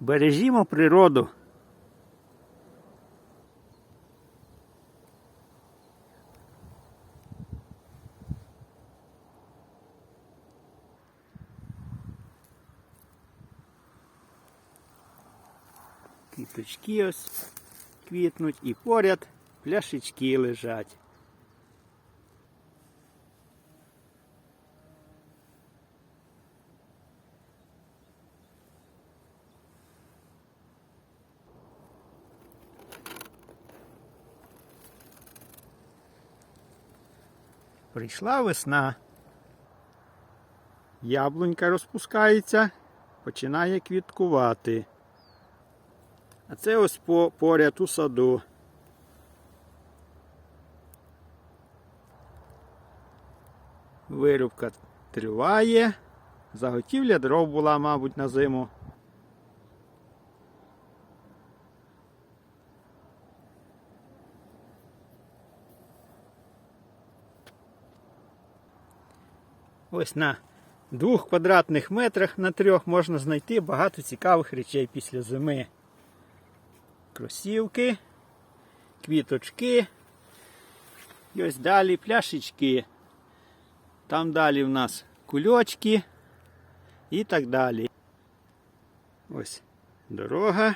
Бережімо природу. Квіточки ось квітнуть і поряд пляшечки лежать. Прийшла весна. Яблунька розпускається, починає квіткувати. А це ось по, поряд у саду. Вирубка триває. Заготівля дров була, мабуть, на зиму. Ось на двох квадратних метрах на трьох можна знайти багато цікавих речей після зими. Кросівки, квіточки. І ось далі пляшечки. Там далі в нас кульочки і так далі. Ось дорога.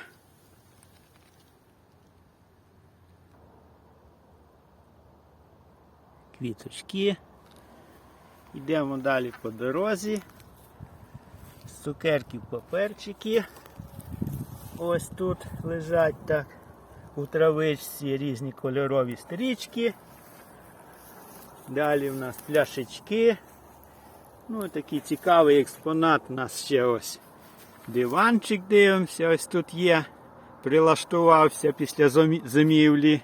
Квіточки. Йдемо далі по дорозі. З цукерків паперчики. Ось тут лежать так у травичці різні кольорові стрічки. Далі в нас пляшечки. Ну такий цікавий експонат у нас ще ось. Диванчик дивимося, ось тут є. Прилаштувався після зимівлі.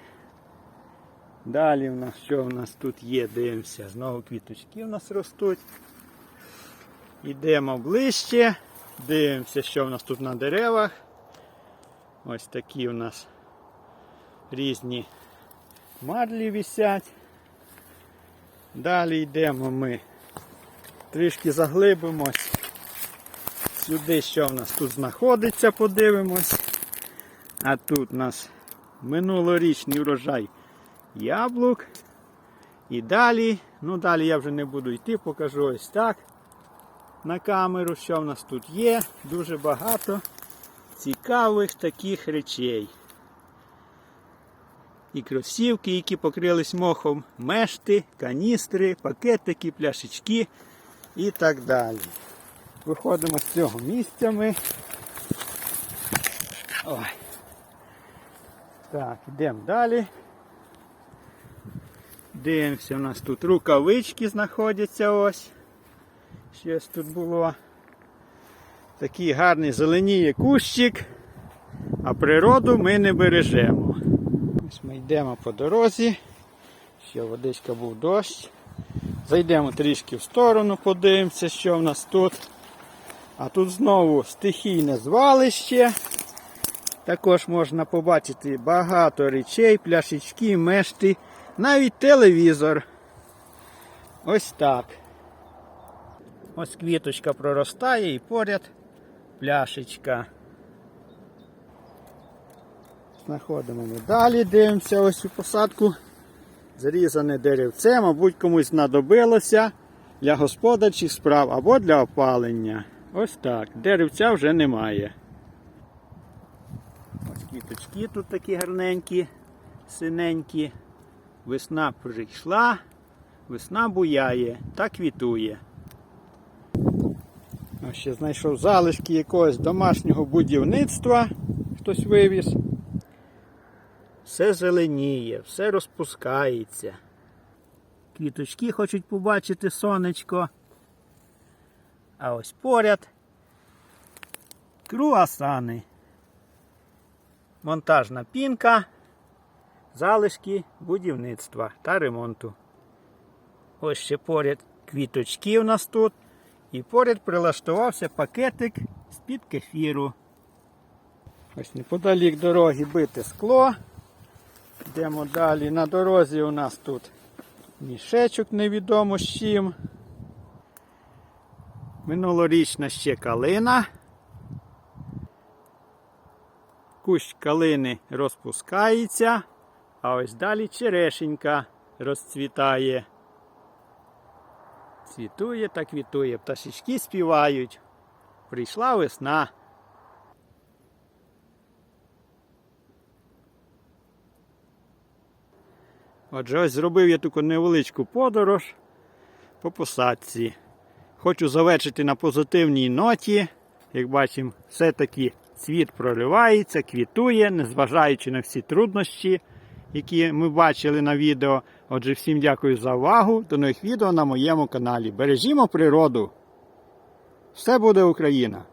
Далі в нас що в нас тут є, дивимося. Знову квіточки в нас ростуть. Йдемо ближче. Дивимося, що в нас тут на деревах. Ось такі у нас різні марлі висять. Далі йдемо ми. Трішки заглибимось. Сюди, що в нас тут знаходиться, подивимось. А тут у нас минулорічний урожай яблук. І далі, ну далі я вже не буду йти, покажу ось так на камеру, що в нас тут є. Дуже багато цікавих таких речей. І кросівки, які покрились мохом, мешти, каністри, пакетики, пляшечки і так далі. Виходимо з цього місця ми. Ой. Так, йдемо далі. Дивимося, у нас тут рукавички знаходяться ось. Щось тут було. Такий гарний зеленіє кущик, а природу ми не бережемо. Ось ми йдемо по дорозі. Ще водичка був дощ. Зайдемо трішки в сторону, подивимося, що в нас тут. А тут знову стихійне звалище. Також можна побачити багато речей, пляшечки, мешти, навіть телевізор. Ось так. Ось квіточка проростає і поряд пляшечка. Знаходимо ми далі, дивимося ось у посадку. Зрізане деревце, мабуть, комусь знадобилося для господарчих справ або для опалення. Ось так. Деревця вже немає. Ось квіточки тут такі гарненькі, синенькі. Весна прийшла, весна буяє та квітує. Ось ще знайшов залишки якогось домашнього будівництва. Хтось вивіз. Все зеленіє, все розпускається. Квіточки хочуть побачити сонечко. А ось поряд круасани. Монтажна пінка, залишки будівництва та ремонту. Ось ще поряд квіточки у нас тут. І поряд прилаштувався пакетик з-під кефіру. Ось неподалік дороги бите скло. Йдемо далі. На дорозі у нас тут мішечок невідомо з чим. Минулорічна ще калина. кущ калини розпускається, а ось далі черешенька розцвітає. Цвітує та квітує, пташечки співають. Прийшла весна. Отже, ось зробив я таку невеличку подорож по посадці. Хочу завершити на позитивній ноті. Як бачимо, все-таки цвіт проливається, квітує, незважаючи на всі труднощі, які ми бачили на відео. Отже, всім дякую за увагу. До нових відео на моєму каналі. Бережімо природу. Все буде Україна!